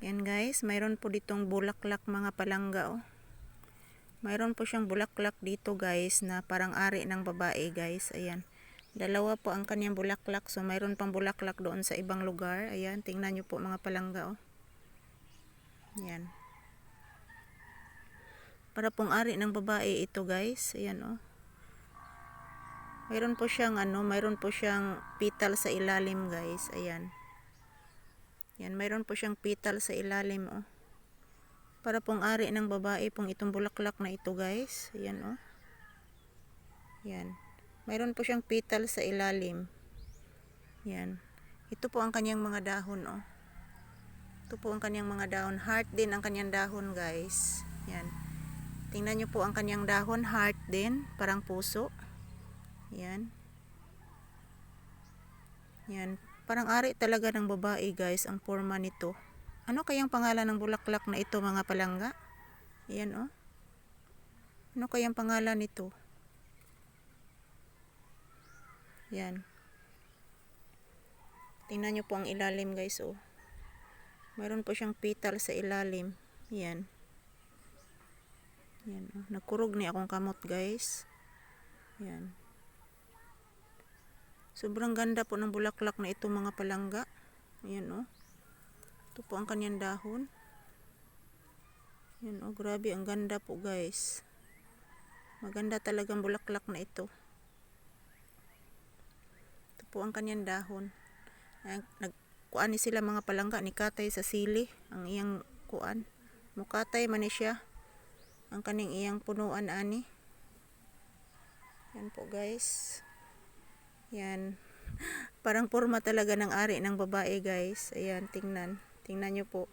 Yan guys, mayroon po ditong bulaklak mga palangga oh. Mayroon po siyang bulaklak dito guys na parang ari ng babae guys. Ayan. Dalawa po ang kanyang bulaklak. So mayroon pang bulaklak doon sa ibang lugar. Ayan, tingnan nyo po mga palangga oh. Yan. Para pong ari ng babae ito guys. Ayan oh. Mayroon po siyang ano, mayroon po siyang petal sa ilalim guys. Ayan. Yan, mayroon po siyang petal sa ilalim oh. Para pong ari ng babae pong itong bulaklak na ito guys. Ayan oh. Yan. Mayroon po siyang petal sa ilalim. Yan. Ito po ang kanyang mga dahon oh. Ito po ang kanyang mga dahon. Heart din ang kanyang dahon guys. Yan. Tingnan nyo po ang kanyang dahon. Heart din. Parang puso. Yan. Yan. Parang ari talaga ng babae guys ang forma nito. Ano kayang pangalan ng bulaklak na ito mga palangga? Yan oh. Ano kayang pangalan nito? Yan. Tingnan nyo po ang ilalim guys oh. Mayroon po siyang petal sa ilalim. Yan. Yan oh. Nagkurog ni akong kamot guys. Yan. Sobrang ganda po ng bulaklak na ito mga palangga. Ayan oh. Ito po ang kanyang dahon. Ayan oh, grabe ang ganda po guys. Maganda talagang bulaklak na ito. Ito po ang kanyang dahon. Nagkuan ni sila mga palangga ni Katay sa sili. Ang iyang kuan. Mukatay man ni siya. Ang kaning iyang punuan ani. Yan po guys. Yan. Parang forma talaga ng ari ng babae guys. Ayan, tingnan. Tingnan nyo po.